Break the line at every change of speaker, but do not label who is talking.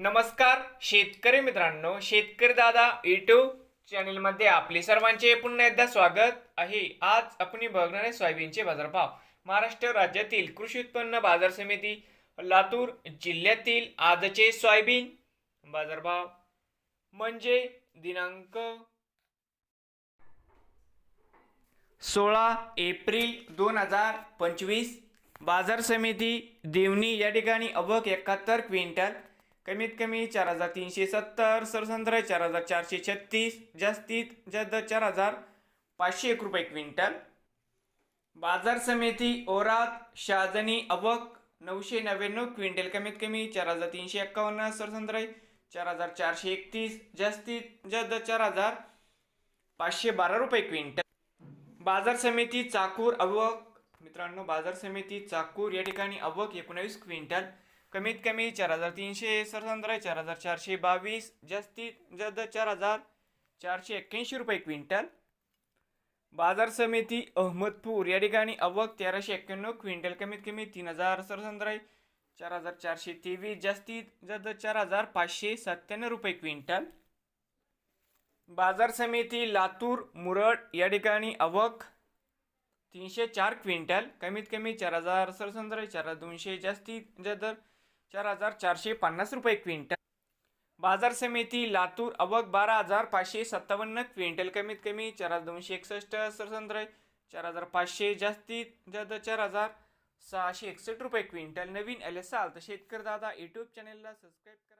नमस्कार शेतकरी मित्रांनो शेतकरी दादा युट्यूब चॅनलमध्ये आपले सर्वांचे पुन्हा एकदा स्वागत आहे. आज आपण बघणार आहे सोयाबीनचे बाजारभाव. महाराष्ट्र राज्यातील कृषी उत्पन्न बाजार समिती लातूर जिल्ह्यातील आजचे सोयाबीन बाजारभाव म्हणजे दिनांक सोळा एप्रिल दोन हजार पंचवीस. बाजार समिती देवणी या ठिकाणी अवघ एकाहत्तर क्विंटल कमीत कमी चार हजार तीनशे सत्तर सरसंद्र चार हजार चारशे छत्तीस जास्तीत जास्त चार हजार पाचशे एक रुपये क्विंटल. बाजार समिती ओरात शाजनी अवक नऊशे नव्याण्णव क्विंटल कमीत कमी चार हजार तीनशे एक्कावन्न सरसंत्र चार हजार चारशे एकतीस जास्तीत जास्त चार हजार पाचशे बारा रुपये क्विंटल. बाजार समिती चाकूर अवक मित्रांनो बाजार समिती चाकूर या ठिकाणी अवक एकोणावीस क्विंटल कमीत कमी चार हजार तीनशे सरसंत्र चार हजार चारशे बावीस जास्तीत जास्त चार हजार चारशे एक्क्याऐंशी रुपये क्विंटल. बाजार समिती अहमदपूर या ठिकाणी अवक तेराशे एक्क्याण्णव क्विंटल कमीत कमी तीन हजार सरसंत्र चार हजार चारशे तेवीस जास्तीत जास्त चार हजार पाचशे सत्त्याण्णव रुपये क्विंटल. बाजार समिती लातूर मुरड या ठिकाणी अवक तीनशे चार क्विंटल कमीत कमी चार हजार सरसंत्र चार हजार दोनशे जास्तीत जास्त चार हजार चारशे पन्नास रुपये क्विंटल. बाजार समिती लातूर अवक बारा हजार पाचशे सत्तावन्न क्विंटल. कमीत कमी चार हजार दोनशे एकसष्ट सरसंत्र चार हजार पाचशे जास्तीत जास्त चार हजार सहाशे एकसष्ट रुपये क्विंटल. नवीन एल एस आल तर शेतकरी दादा यूट्यूब चॅनेलला सबस्क्राईब करा.